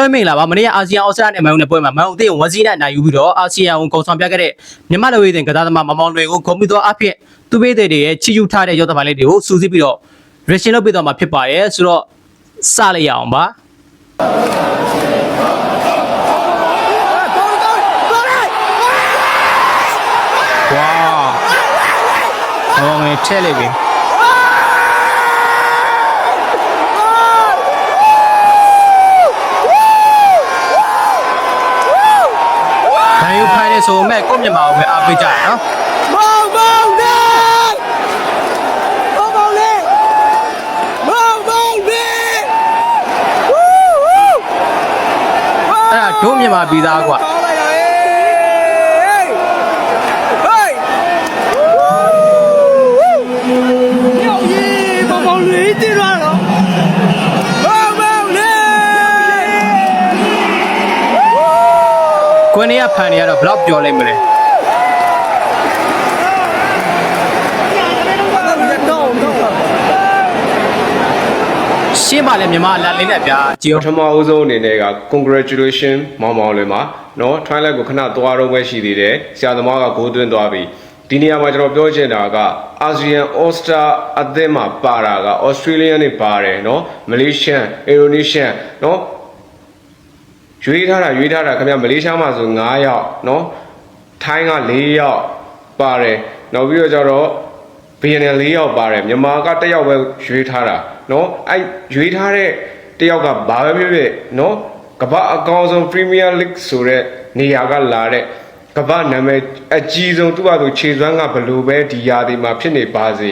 အားလုံးမင်္ဂလာပါမနေ့ကအာဆီယံအော်စတြေးလျနဲ့မန်ဦးနဲ့ပွဲမှာမန်ဦးအသင်းကိုဝစီနဲ့နိုင်ယူပြီးတော့အာဆီယံကိုကုန်ဆောင်ပြခဲ့တဲ့မြန်မာလူဝေးတင်ကစားသမားမမောင်တွေကိုဂုဏ်ပြုသောအဖြစ်သူပေးတဲ့တွေရဲ့ချီယူထားတဲ့ရောက်တဲ့ပိုင်းလေးတွေကိုစူးစီးပြီးတော့ reaction လုပ်ပေးတော့မှာဖြစ်ပါရဲ့ဆိုတော့စလိုက်ရအောင်ပါဝါဟောငယ်ထဲလိုက်ပြီ နိုင်ယူဖိုင်နေဆိုမဲ့ကိုယ့်မြန်မာကိုပဲအားပေးကြရနော်မောင်မောင်လေးမောင်မောင်လေးမောင်မောင်လေးဝူးဝူးအဲ့ဒါဒုမြန်မာပြည်သားကွာ ခံနေရတော့ဘယ်တော့ပြောလိုက်မလဲရှင်းပါလေမြန်မာလာလေးနဲ့ဗျာဒီပထမအဦးဆုံးအနေနဲ့က congratulation မောင်မောင်လေးမှာနော် twilight ကိုခဏသွားတော့ပဲရှိသေးတယ်ဆရာသမားကဂိုးသွင်းသွားပြီဒီနေရာမှာကျွန်တော်ပြောချင်တာက ASEAN All Star အသင်းမှာပါတာက Australian တွေပါတယ်နော် Malaysian Indonesian နော် ရွေးထားတာရွေးထားတာခင်ဗျမလေးရှားမှာဆို9ယောက်เนาะထိုင်းက4ယောက်ပါတယ်နောက်ပြီးတော့ကျတော့ BNL ၄ယောက်ပါတယ်မြန်မာကတစ်ယောက်ပဲရွေးထားတာเนาะအဲ့ရွေးထားတဲ့တစ်ယောက်ကဘာပဲဖြစ်ဖြစ်เนาะကမ္ဘာအကောင်ဆုံး Premier League ဆိုတဲ့နေရာကလာတဲ့ကမ္ဘာနာမည်အကြီးဆုံးသူ့ဘာသူခြေစွမ်းကဘယ်လိုပဲဒီယာဒီမှာဖြစ်နေပါစေ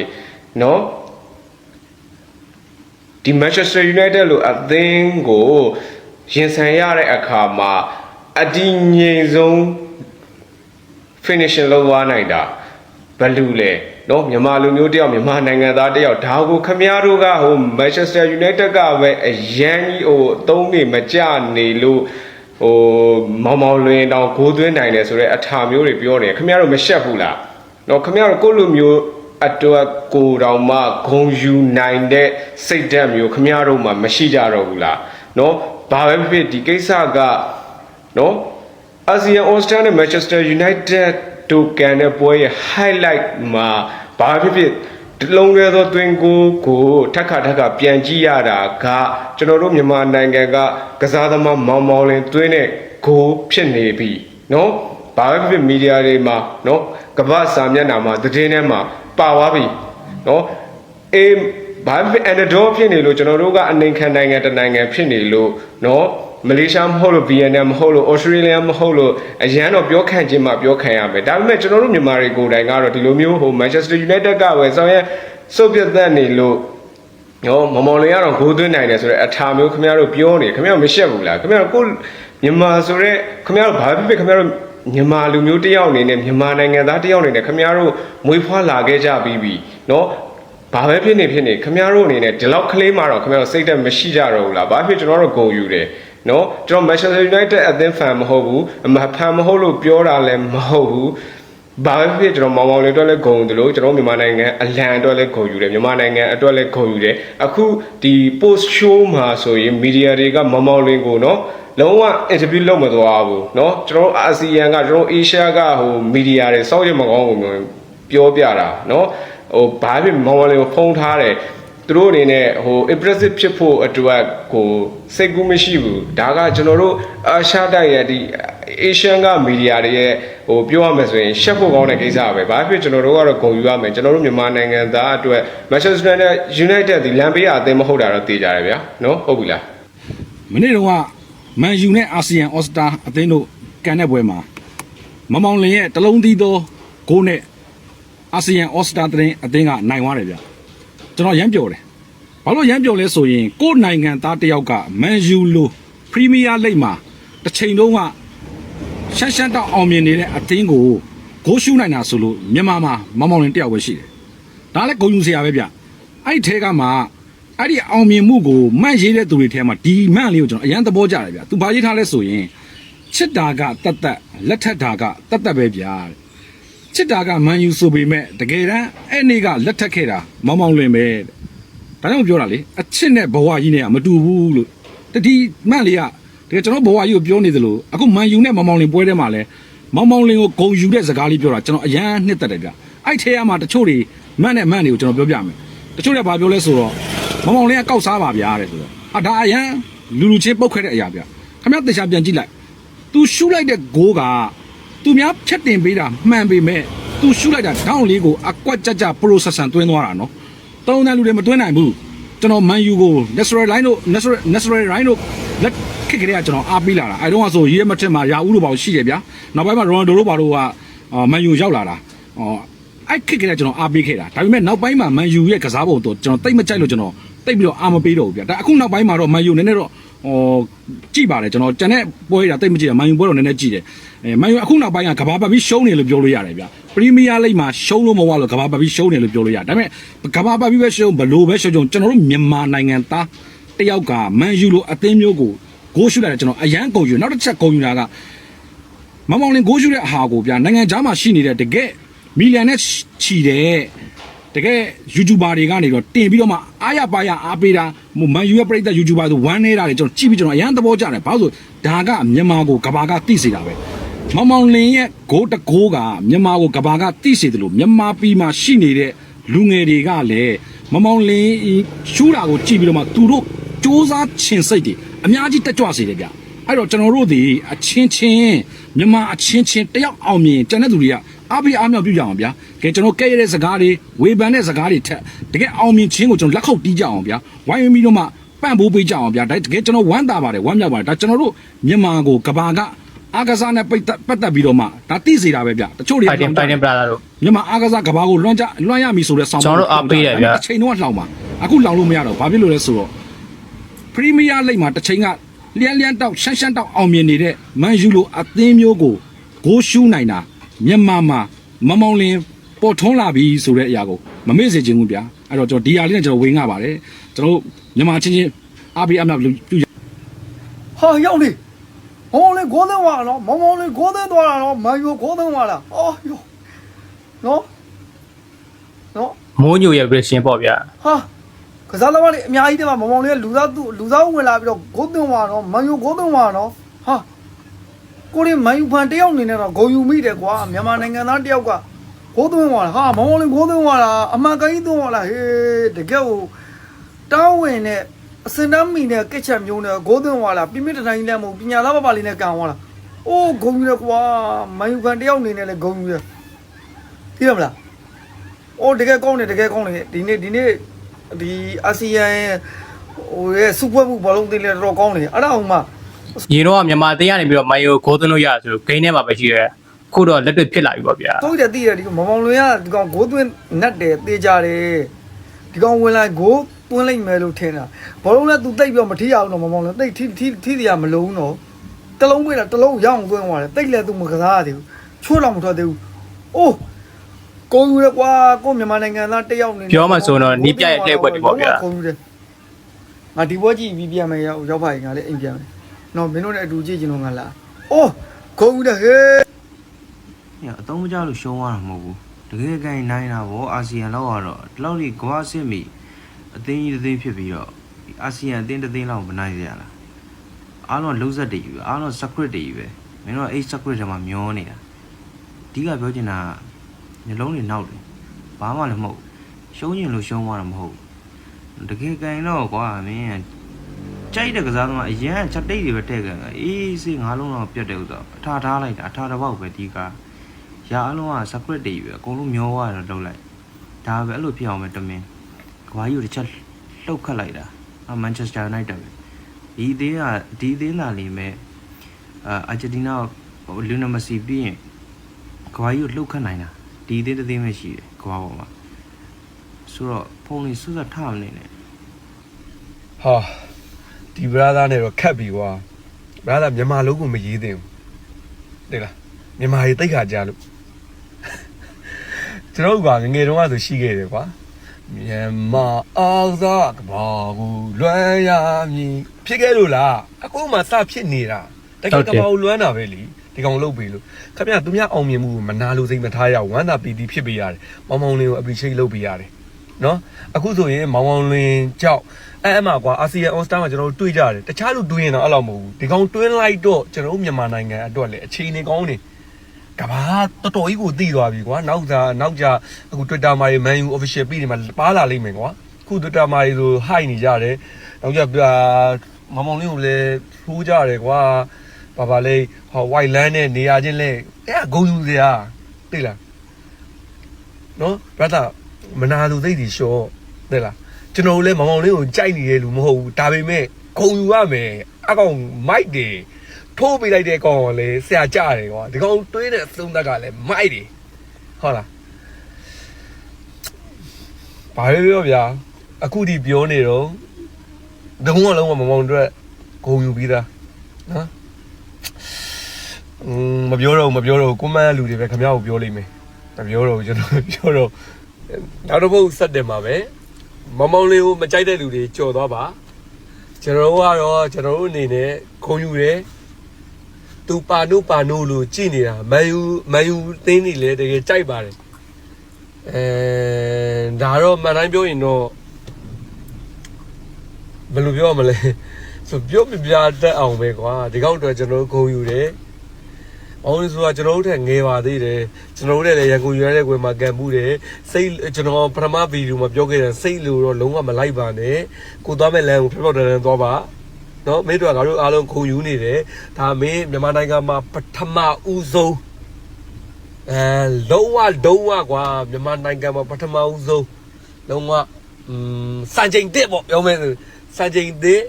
เนาะဒီ Manchester United လို့အသင်းကို ရင်ဆိုင်ရတဲ့အခါမှာအတည်ငြိမ်ဆုံး finishing လုပ်သွားနိုင်တာဘယ်လိုလဲနော်မြန်မာလူမျိုးတယောက်မြန်မာနိုင်ငံသားတယောက်ဒါကိုခမရတို့ကဟို Manchester United ကပဲအရန်ကြီးဟိုအသုံးနေမကြနေလို့ဟိုမောင်မောင်လွင်တောင်ဂိုးသွင်းနိုင်တယ်ဆိုတော့အထာမျိုးတွေပြောနေခမရတို့မရှက်ဘူးလားနော်ခမရတို့ကိုယ့်လူမျိုးအတွက်ကိုတောင်မှဂုံယူနိုင်တဲ့စိတ်ဓာတ်မျိုးခမရတို့မှမရှိကြတော့ဘူးလားနော် ဘာပဲဖြစ်ဒီကိစ္စကနော်အာဆီယံအော်စတြေးလျနဲ့မန်ချက်စတာယူနိုက်တက်တို့ကန်တဲ့ပွဲရဲ့ highlight မှာဘာဖြစ်ဖြစ်လုံးရဲသောတွင်ကိုကိုထက်ခါထက်ခါပြန်ကြည့်ရတာကကျွန်တော်တို့မြန်မာနိုင်ငံကကစားသမားမောင်မောင်လင်တွင်းတဲ့ဂိုးဖြစ်နေပြီနော်ဘာပဲဖြစ်မီဒီယာတွေမှာနော်ကမ္ဘာစာမျက်နှာမှာသတင်းထဲမှာပါသွားပြီနော်အေး ဘာဖြစ် underdog ဖြစ်နေလို့ကျွန်တော်တို့ကအနိုင်ခံနိုင်ငံတစ်နိုင်ငံဖြစ်နေလို့เนาะမလေးရှားမဟုတ်လို့ VNM မဟုတ်လို့ Australia မဟုတ်လို့အရန်တော့ပြောခံခြင်းမှပြောခံရမယ်ဒါပေမဲ့ကျွန်တော်တို့မြန်မာတွေကိုယ်တိုင်ကတော့ဒီလိုမျိုးဟို Manchester United ကပဲဆောင်ရဲစုပ်ပြတ်သက်နေလို့ဟောမမောင်လေးကတော့ဂိုးသွင်းနိုင်တယ်ဆိုတော့အထာမျိုးခင်ဗျားတို့ပြောနေခင်ဗျားတို့မရှက်ဘူးလားခင်ဗျားတို့ကိုမြန်မာဆိုတော့ခင်ဗျားတို့ဘာဖြစ်ဖြစ်ခင်ဗျားတို့မြန်မာလူမျိုးတစ်ယောက်အနေနဲ့မြန်မာနိုင်ငံသားတစ်ယောက်အနေနဲ့ခင်ဗျားတို့မွေးဖွားလာခဲ့ကြပြီးပြီเนาะ ဘာပဲဖြစ်နေဖြစ်နေခင်ဗျားတို့အနေနဲ့ဒီလောက်ကလေးမှတော့ခင်ဗျားတို့စိတ်သက်မရှိကြတော့ဘူးလားဘာဖြစ်ကျွန်တော်တို့ဂုံယူတယ်နော်ကျွန်တော် Manchester United အသင်းဖန်မဟုတ်ဘူးအမဖန်မဟုတ်လို့ပြောတာလည်းမဟုတ်ဘူးဘာပဲဖြစ်ဖြစ်ကျွန်တော်မောင်မောင်လေးအတွက်လည်းဂုံတယ်လို့ကျွန်တော်မြန်မာနိုင်ငံအလံအတွက်လည်းဂုံယူတယ်မြန်မာနိုင်ငံအတွက်လည်းဂုံယူတယ်အခုဒီ post show မှာဆိုရင် media တွေကမောင်မောင်လေးကိုနော်လုံးဝ interview လုပ်မသွားဘူးเนาะကျွန်တော်အာဆီယံကကျွန်တော်အေရှားကဟိုမီဒီယာတွေစောက်ရမကောင်းဘူးမျိုးပြောပြတာเนาะ ဟိုဘာဖြစ်မောင်မောင်လေးကိုဖုံးထားတယ်သူတို့အနေနဲ့ဟို impressive ဖြစ်ဖို့အတွက်ကိုစိတ်ကူးမရှိဘူးဒါကကျွန်တော်တို့အာရှတိုက်ရဲ့ဒီ Asian ကမီဒီယာတွေရဲ့ဟိုပြောရမယ်ဆိုရင်ရှက်ဖို့ကောင်းတဲ့ကိစ္စပဲဘာဖြစ်ကျွန်တော်တို့ကတော့ဂုဏ်ယူရမယ်ကျွန်တော်တို့မြန်မာနိုင်ငံသားအတွက် Manchester United ဒီလမ်းပေးရအသင်းမဟုတ်တာတော့သိကြတယ်ဗျာနော်ဟုတ်ပြီလားမနေ့တုန်းကမန်ယူနဲ့အာဆီယံအော်စတာအသင်းတို့ကန်တဲ့ပွဲမှာမမောင်လင်ရဲ့တလုံးသီးသောဂိုးနဲ့ အာဆီယံအော်စတာအသင်းအသင်းကနိုင်သွားတယ်ဗျကျွန်တော်ရမ်းပြောတယ်ဘာလို့ရမ်းပြောလဲဆိုရင်ကိုယ့်နိုင်ငံသားတစ်ယောက်ကမန်ယူလိုပရီးမီးယားလိဂ်မှာတစ်ချိန်တုန်းကရှမ်းရှမ်းတောက်အောင်မြင်နေတဲ့အသင်းကိုဂိုးရှုနိုင်တာဆိုလို့မြန်မာမှာမမောင်လင်တစ်ယောက်ပဲရှိတယ်ဒါလည်းဂုံယူစရာပဲဗျအဲ့ဒီထဲကမှအဲ့ဒီအောင်မြင်မှုကိုမှတ်ရေးတဲ့သူတွေထဲမှာဒီမှန်လေးကိုကျွန်တော်အရန်သဘောကျတယ်ဗျာသူဘာရေးထားလဲဆိုရင်ချစ်တာကတတ်တတ်လက်ထက်တာကတတ်တတ်ပဲဗျာတဲ့ ချစ်တာကမန်ယူဆိုပေမဲ့တကယ်တမ်းအဲ့နေ့ကလက်ထက်ခဲ့တာမောင်မောင်လင်ပဲတဲ့ဒါကြောင့်ပြောတာလေအချစ်နဲ့ဘဝကြီးနဲ့ကမတူဘူးလို့တတိမှန်လေးကတကယ်ကျွန်တော်ဘဝကြီးကိုပြောနေသလိုအခုမန်ယူနဲ့မောင်မောင်လင်ပွဲထဲမှာလဲမောင်မောင်လင်ကိုဂုံယူတဲ့စကားလေးပြောတာကျွန်တော်အရန်နှစ်သက်တယ်ဗျအဲ့ထဲမှာတချို့တွေမန့်နဲ့မန့်တွေကိုကျွန်တော်ပြောပြမယ်တချို့တွေဘာပြောလဲဆိုတော့မောင်မောင်လင်ကကောက်စားပါဗျာတဲ့ဆိုတော့အာဒါအရန်လူလူချင်းပုတ်ခဲတဲ့အရာဗျခင်ဗျားတေချာပြန်ကြည့်လိုက် तू ရှူလိုက်တဲ့ဂိုးက तू များဖြတ်တင်ပေးတာမှန်ပေမဲ့ तू ရှူလိုက်တာဒေါင်းလေးကိုအကွက်ကြကြ processor သွင်းသွားတာနော်တုံးတန်းလူတွေမသွင်းနိုင်ဘူးကျွန်တော် Man U ကို natural line တို့ natural natural line တို့လက်ခစ်ကလေးကကျွန်တော်အားပေးလာတာအဲတော့ဆိုရေးမထက်မှာရာဦးတို့ပါရှိတယ်ဗျာနောက်ပိုင်းမှာ Ronaldo တို့ပါတို့ကအာ Man U ရောက်လာတာအော်အဲ့ခစ်ကလေးကကျွန်တော်အားပေးခဲ့တာဒါပေမဲ့နောက်ပိုင်းမှာ Man U ရဲ့ကစားပုံတော့ကျွန်တော်တိတ်မကြိုက်လို့ကျွန်တော်တိတ်ပြီးတော့အားမပေးတော့ဘူးဗျာဒါအခုနောက်ပိုင်းမှာတော့ Man U နည်းနည်းတော့ဟောကြည့်ပါတယ်ကျွန်တော်ကျန်တဲ့ပွဲရတိတ်မကြည့်တာ Man U ပွဲတော့နည်းနည်းကြည့်တယ် အဲ Man U အခုနောက်ပိုင်းကကဘာပတ်ပြီးရှုံးနေလို့ပြောလို့ရတယ်ဗျာပရီးမီးယားလိဂ်မှာရှုံးလို့မဟုတ်လို့ကဘာပတ်ပြီးရှုံးနေလို့ပြောလို့ရတယ်ဒါပေမဲ့ကဘာပတ်ပြီးပဲရှုံးဘလို့ပဲရှုံးရှုံးကျွန်တော်တို့မြန်မာနိုင်ငံသားတယောက်က Man U လိုအသင်းမျိုးကိုဂိုးရှုလိုက်တယ်ကျွန်တော်အရန်ကုန်ယူနောက်တစ်ချက်ကုန်ယူတာကမင်မောင်လင်ကိုးရှုတဲ့အဟာကိုဗျာနိုင်ငံခြားမှာရှိနေတဲ့တကယ်မီလီယံနဲ့ချီတဲ့တကယ် YouTuber တွေကနေတော့တင်ပြီးတော့မှအားရပါရအားပေးတာဟိုမန်ယူရဲ့ပရိသတ် YouTuber ဆိုဝမ်းနေတာတွေကျွန်တော်ကြည့်ပြီးကျွန်တော်အရန်သဘောကျတယ်ဘာလို့ဆိုဒါကမြန်မာကိုကဘာကသိစေတာပဲ မင်မောင်လင်ရဲ့ဂိုးတကိုးကမြန်မာကိုကဘာကသိစေတယ်လို့မြန်မာပြည်မှာရှိနေတဲ့လူငယ်တွေကလည်းမင်မောင်လင်ရှူတာကိုကြည့်ပြီးတော့မှသူတို့စူးစမ်းချင်စိတ်တွေအများကြီးတက်ကြွစေတယ်ဗျအဲ့တော့ကျွန်တော်တို့ဒီအချင်းချင်းမြန်မာအချင်းချင်းတယောက်အောင်မြင်ကျန်တဲ့သူတွေကအားပေးအားမြောက်ပြုကြအောင်ဗျာကဲကျွန်တော်ကဲရတဲ့စကားတွေဝေဖန်တဲ့စကားတွေထက်တကယ်အောင်မြင်ခြင်းကိုကျွန်တော်လက်ခုပ်တီးကြအောင်ဗျာဝိုင်းဝန်းပြီးတော့မှပန့်ပိုးပေးကြအောင်ဗျာဒါတကယ်ကျွန်တော်ဝမ်းသာပါတယ်ဝမ်းမြောက်ပါတယ်ဒါကျွန်တော်တို့မြန်မာကိုကဘာက အာကစားနဲ့ပိတ်သက်ပတ်သက်ပြီးတော့မှဒါသိစေတာပဲဗျာတချို့တွေဖိုင်တင်ဖိုင်တင်ပလာတာတို့မြန်မာအားကစားကဘာကိုလွှမ်းကြလွှမ်းရမည်ဆိုတဲ့ဆောင်းကျွန်တော်တို့အားပေးတယ်ဗျာအချိန်တော့လှောင်ပါအခုလှောင်လို့မရတော့ဘာဖြစ်လို့လဲဆိုတော့ပရီးမီးယားလိဂ်မှာတစ်ချိန်ကလျန်လျန်တောက်ရှမ်းရှမ်းတောက်အောင်မြင်နေတဲ့မန်ယူလိုအသင်းမျိုးကိုဂိုးရှူးနိုင်တာမြန်မာမှာမမောင်လင်းပေါ်ထွန်းလာပြီဆိုတဲ့အရာကိုမမေ့စေချင်ဘူးဗျာအဲ့တော့ကျွန်တော်ဒီဟာလေးနဲ့ကျွန်တော်ဝေငှပါတယ်ကျွန်တော်တို့မြန်မာချင်းချင်းအားပေးအမြောက်ပြုပြုဟာရောက်လေ မောင်လေးကိုးသွင်းသွားတာနော်မောင်မောင်လေးကိုးသွင်းသွားတာနော်မန်ယူကိုးသွင်းသွားတာအော်ယောနော်နော်မိုးညိုရဲ့ version ပေါ့ဗျာဟာကစားသမားတွေအများကြီးတည်းမှာမောင်မောင်လေးကလူသားသူလူသားဝင်လာပြီးတော့ကိုးသွင်းသွားတော့မန်ယူကိုးသွင်းသွားနော်ဟာကိုရီမန်ယူဖန်တယောက်အနေနဲ့တော့ဂုံယူမိတယ်ကွာမြန်မာနိုင်ငံသားတယောက်ကကိုးသွင်းသွားတာဟာမောင်မောင်လေးကိုးသွင်းသွားတာအမှန်ကန်ကြီးသွင်းသွားတာဟေးတကယ်ကိုတောင်းဝင်နဲ့ အစင်တမ်းမီနဲ့ကက်ချက်မျိုးနဲ့ဂိုးသွင်းသွားတာပြင်းပြတတိုင်းလည်းမဟုတ်ပညာသားပပလေးနဲ့ကန်သွားတာအိုးဂုံယူတယ်ကွာမန်ယူဖန်တယောက်အနေနဲ့လည်းဂုံယူတယ်သိရမလား။အိုးတကယ်ကောင်းတယ်တကယ်ကောင်းတယ်ဒီနေ့ဒီနေ့ဒီအာဆီယံရဲ့ဟိုရဲ့စူပွဲမှုဘောလုံးတင်လဲတော်တော်ကောင်းတယ်အဲ့ဒါအောင်မှရေတော့ကမြန်မာအသင်းကနေပြီးတော့မိုင်ယိုဂိုးသွင်းလို့ရဆိုလို့ဂိမ်းထဲမှာပဲရှိရဲခုတော့လက်တွေ့ဖြစ်လာပြီပေါ့ဗျာသုံးတယ်သိတယ်ဒီကောင်မောင်မောင်လွင်ကဒီကောင်ဂိုးသွင်းနတ်တယ်တေးကြတယ်ဒီကောင်ဝင်လိုက်ဂိုး သွင်းလိုက်မယ်လို့ထင်တာဘောလုံးလည်းသူတိတ်ပြီးတော့မထီရအောင်တော့မောင်မောင်လွင်တိတ်ထီထီထီစရာမလုံးတော့တလုံးပေးတာတလုံးရအောင်သွင်းသွားတယ်တိတ်လည်းသူမကစားရသေးဘူးချိုးတော့မထွက်သေးဘူးအိုးကိုယူရကွာကိုမြန်မာနိုင်ငံသားတယောက်နေပြောမှဆိုတော့နီးပြရဲ့လှည့်ပွဲတွေပေါ့ဗျာကိုယူတယ်ငါဒီပွဲကြည့်ပြီးပြန်မယ်ရောက်ရောက်ပါရင်ငါလည်းအိမ်ပြန်မယ်နော်မင်းတို့လည်းအတူကြည့်ချင်လို့ငါလာအိုးကိုယူတယ်ဟေးညအတုံးမကြလို့ရှုံးသွားတာမဟုတ်ဘူးတကယ်ကိုင်းနိုင်တာဗောအာဆီယံလောက်ကတော့ဒီလောက်ကြီးကမ္ဘာစစ်မီ အသင်းကြီးတစ်သင်းဖြစ်ပြီးတော့ဒီအာဆီယံအသင်းတစ်သင်းလောက်မနိုင်ရလားအားလုံးလုံးဆက်တွေကြီးပဲအားလုံး secret တွေကြီးပဲမင်းတို့အဲ့ secret တွေမှာမျောနေတာအဓိကပြောချင်တာကမျိုးလုံးတွေနောက်တယ်ဘာမှလည်းမဟုတ်ရှုံးရင်လို့ရှုံးသွားတာမဟုတ်တကယ်ကိုင်းတော့ကွာမင်းကြိုက်တဲ့ကစားသမားအရန်ချက်တိတ်တွေပဲထည့်ကြတယ်အေးစေးငါးလုံးတော့ပြတ်တယ်ဥစ္စာအထာထားလိုက်တာအထာတစ်ပေါက်ပဲဒီကားရာအလုံးက secret တွေပဲအကုန်လုံးမျောသွားတော့လောက်လိုက်ဒါပဲအဲ့လိုဖြစ်အောင်ပဲတမင် ကဘာကြီးကိုတစ်ချက်လှုပ်ခတ်လိုက်တာအမန်ချက်စတာယူနိုက်တက်ပဲဒီအသင်းကဒီအသင်းသာနေမဲ့အာအာဂျင်တီးနားဟိုလူနမစီပြီးရင်ကဘာကြီးကိုလှုပ်ခတ်နိုင်တာဒီအသင်းတစ်သင်းပဲရှိတယ်ကဘာပေါ်မှာဆိုတော့ဖုန်းလေးစွတ်စွတ်ထားမနေနဲ့ဟာဒီ brother နဲ့တော့ခက်ပြီကွာ brother မြန်မာလုံးကိုမရေးသင့်ဘူးတိတ်လားမြန်မာရေးတိတ်ခါကြလို့ကျွန်တော်တို့ကငယ်ငယ်တုန်းကဆိုရှိခဲ့တယ်ကွာ မြန်မာအားစားကဘာကိုလွမ်းရမည်ဖြစ်ခဲ့လို့လားအခုမှစဖြစ်နေတာတကယ်ကဘာကိုလွမ်းတာပဲလीဒီကောင်လုတ်ပြီလို့ခင်ဗျာသူများအောင်မြင်မှုကိုမနာလို့စိတ်မထားရဝမ်းသာပီတိဖြစ်ပေးရတယ်မောင်မောင်လေးကို appreciate လုပ်ပေးရတယ်နော်အခုဆိုရင်မောင်မောင်လင်းကြောက်အဲအမှကွာအာဆီယံအော်စတာမှာကျွန်တော်တို့တွေ့ကြတယ်တခြားလူတွေ့ရင်တော့အဲ့လိုမဟုတ်ဘူးဒီကောင်တွင်းလိုက်တော့ကျွန်တော်တို့မြန်မာနိုင်ငံအတွက်လည်းအခြေအနေကောင်းနေ ကဘာတော်တော်ကြီးကိုတည်သွားပြီကွာနောက်ကြနောက်ကြအခု Twitter မှာ Man U official ပြီးနေမှာပါလာလိမ့်မယ်ကွာအခု Twitter မှာဆို high နေကြတယ်နောက်ကြမောင်မောင်လင်းကိုလည်းထိုးကြတယ်ကွာဘာပါလဲဟော white land နဲ့နေရာချင်းလဲအဲဂုံယူစရာသိလားနော် brother မနာသူသိတယ်ရှော့တဲ့လားကျွန်တော်တို့လည်းမောင်မောင်လေးကိုကြိုက်နေတဲ့လူမဟုတ်ဘူးဒါပေမဲ့ခုံယူရမယ်အကောင်မိုက်တယ် ထိုးပေးလိုက်တဲ့ကောင်ကလည်းဆရာကြတယ်ကွာဒီကောင်တွေးတဲ့အသုံးသက်ကလည်းမိုက်တယ်ဟုတ်လားဘာလို့ပြောဗျာအခုဒီပြောနေတော့ဒုံကလုံးကမောင်မောင်တို့ခုံယူပြီးသားနော်อืมမပြောတော့ဘူးမပြောတော့ဘူးကွန်မန့်လူတွေပဲခင်ဗျားကိုပြောလိမ့်မယ်မပြောတော့ဘူးကျွန်တော်ပြောတော့နောက်တစ်ပုတ်ဆက်တယ်မှာပဲမမောင်လေးကိုမကြိုက်တဲ့လူတွေကြော်သွားပါကျွန်တော်တို့ကတော့ကျွန်တော်တို့အနေနဲ့ခုံယူတယ် သူပါနုပါနုလို့ကြည်နေတာမန်ယူမန်ယူသင်းနေလေတကယ်ကြိုက်ပါတယ်အဲဒါတော့မှန်တိုင်းပြောရင်တော့ဘယ်လိုပြောရမလဲဆိုပြောပြပြတတ်အောင်ပဲကွာဒီကောက်တော့ကျွန်တော်တို့ခုံယူတယ်။အော်လို့ဆိုတာကျွန်တော်တို့ထက်ငယ်ပါသေးတယ်။ကျွန်တော်တို့လည်းရန်ကုန်ယူရတဲ့ကွယ်မှာကန်မှုတယ်။စိတ်ကျွန်တော်ပထမဗီဒီယိုမှာပြောခဲ့တယ်စိတ်လို့တော့လုံးဝမလိုက်ပါနဲ့။ကိုသွားမဲ့လမ်းကိုဖြောက်ဖြောက်တန်းတန်းသွားပါ။ နော်မင်းတို့ကငါတို့အားလုံးခုံယူနေတယ်။ဒါမင်းမြန်မာနိုင်ငံမှာပထမဦးဆုံးအဲလုံးဝလုံးဝကွာမြန်မာနိုင်ငံမှာပထမဦးဆုံးလုံးဝอืมစံချိန်တစ်ပေါ့ပြောမယ်ဆိုစံချိန်တစ်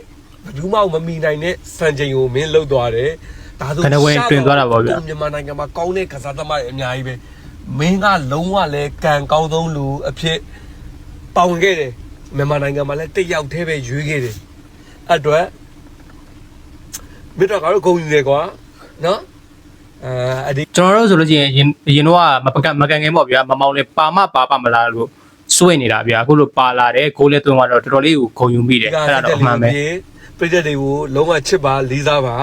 ဘယ်သူမှမမီနိုင်တဲ့စံချိန်ကိုမင်းလှုပ်သွားတယ်။ဒါဆိုခဏဝဲတွင်သွားတာပေါ့ဗျာမြန်မာနိုင်ငံမှာကောင်းတဲ့ကစားသမားတွေအများကြီးပဲမင်းကလုံးဝလဲကံကောင်းဆုံးလူအဖြစ်ပေါဝင်ခဲ့တယ်မြန်မာနိုင်ငံမှာလည်းတစ်ယောက်တည်းပဲရွေးခဲ့တယ်အဲ့အတွက် မိတော့ကတော့ဂုံယူတယ်ကွာနော်အဲအဒီကျွန်တော်တို့ဆိုလို့ရှိရင်အရင်အရင်တော့မပကမကန်ခင်ပေါ့ဗျာမမောင်လေပါမပါပါမလားလို့စွဲနေတာဗျာအခုလိုပါလာတယ်ဂိုးလဲသွင်းသွားတော့တော်တော်လေးကိုဂုံယူမိတယ်အဲ့ဒါတော့အမှန်ပဲပြည့်တဲ့တွေကိုလုံးဝချစ်ပါလေးစားပါ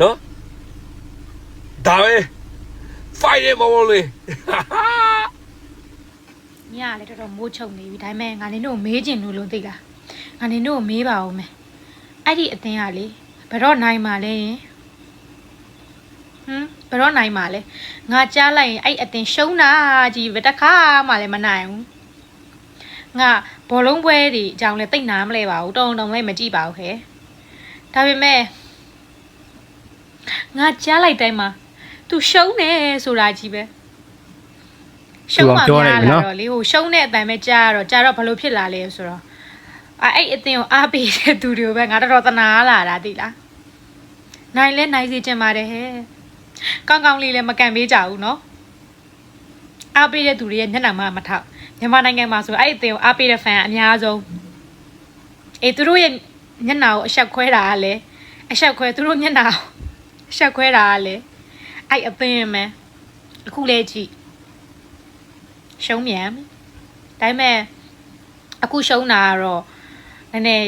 နော်ဒါပဲ fight ရမလို့လေညကလည်းတော်တော်မိုးချုံနေပြီဒါပေမဲ့ငါနင်တို့ကိုမေးကျင်လို့လို့သိလားငါနင်တို့ကိုမေးပါဦးမယ်အဲ့ဒီအတင်းကလေ ဘယ်တော့နိုင်မှာလဲယင်ဟမ်ဘယ်တော့နိုင်မှာလဲငါကြားလိုက်ရင်အဲ့အတင်းရှုံးတာကြီးပဲတစ်ခါမှလည်းမနိုင်ဘူးငါဘောလုံးပွဲတွေအကြောင်းလဲတိတ်နာမလဲပါဘူးတုံတုံလည်းမကြည့်ပါဘူးခဲဒါပေမဲ့ငါကြားလိုက်တိုင်းမှာ तू ရှုံးတယ်ဆိုတာကြီးပဲရှုံးမှများလာတော့လေဟိုရှုံးတဲ့အတန်ပဲကြားရတော့ကြားတော့ဘလို့ဖြစ်လာလဲဆိုတော့ အဲအဲ့အတင်းကိုအားပေးတဲ့သူတွေကိုပဲငါတော်တော်တနာလာတာသိလားနိုင်လဲနိုင်စီချင်ပါတယ်ဟဲ့ကောင်းကောင်းလေးလည်းမကန်ပေးကြဘူးเนาะအားပေးတဲ့သူတွေရဲ့မျက်နှာမှမထောက်မြန်မာနိုင်ငံမှာဆိုအဲ့အတင်းကိုအားပေးတဲ့ fan အများဆုံးအေးသူတို့ရဲ့မျက်နှာကိုအဆက်ခွဲတာကလည်းအဆက်ခွဲသူတို့မျက်နှာကိုအဆက်ခွဲတာကလည်းအဲ့အတင်းပဲအခုလဲကြည့် ရှုံးမြန်ဒါပေမဲ့အခုရှုံးတာကတော့ နည်းနည်း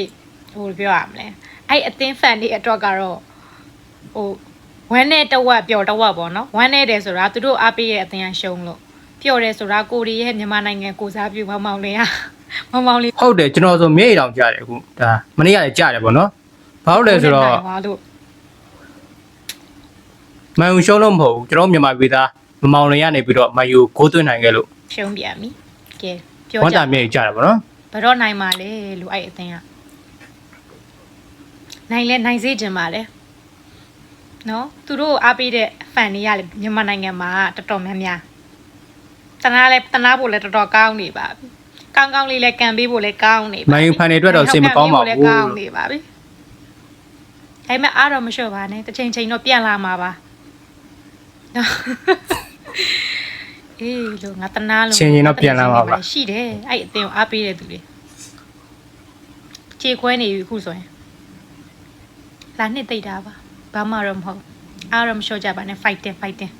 ဟိုပြောရမလဲအဲ့အသင်းဖန်တွေအတွက်ကတော့ဟိုဝမ်းနဲ့တဝက်ပျော်တဝက်ပေါ့နော်ဝမ်းနဲ့တယ်ဆိုတာသူတို့အားပေးရဲ့အသင်းကရှုံးလို့ပျော်တယ်ဆိုတာကိုရီးရဲ့မြန်မာနိုင်ငံကိုစားပြုမောင်မောင်လေးอ่ะမောင်မောင်လေးဟုတ်တယ်ကျွန်တော်ဆိုမျက်ရည်တောင်ကြားတယ်အခုဒါမနေ့ကလည်းကြားတယ်ပေါ့နော်ဘာလို့လဲဆိုတော့နိုင်သွားလို့မန်ယူရှုံးလို့မဟုတ်ဘူးကျွန်တော်မြန်မာပြည်သားမမောင်လင်ရနေပြီးတော့မန်ယူဂိုးသွင်းနိုင်ခဲ့လို့ရှုံးပြန်ပြီကဲပြောဝမ်းကြတာမျက်ရည်ကြားတယ်ပေါ့နော် ဘယ်တော့နိုင်မှာလဲလို့အဲ့အသင်းကနိုင်လဲနိုင်စေချင်ပါလေနော်သူတို့အားပေးတဲ့ fan တွေကလည်းမြန်မာနိုင်ငံမှာတော်တော်များများတနာလဲတနာဖို့လဲတော်တော်ကောင်းနေပါပြီကောင်းကောင်းလေးလဲကန်ပေးဖို့လဲကောင်းနေပါပြီမန်ယူဖန်တွေအတွက်တော့စိတ်မကောင်းပါလဲဘူးကောင်းနေပါပြီဒါပေမဲ့အားတော့မလျှော့ပါနဲ့တစ်ချိန်ချိန်တော့ပြန်လာမှာပါနော် အေးလို့ငါတနာလို့ချင်းချင်းတော့ပြန်လာမှာပါရှိတယ်အဲ့အတင်းကိုအားပေးတဲ့သူတွေခြေခွဲနေပြီခုဆိုရင်လာနှစ်သိတာပါဘာမှတော့မဟုတ်အားတော့မလျှော့ကြပါနဲ့ fighting fighting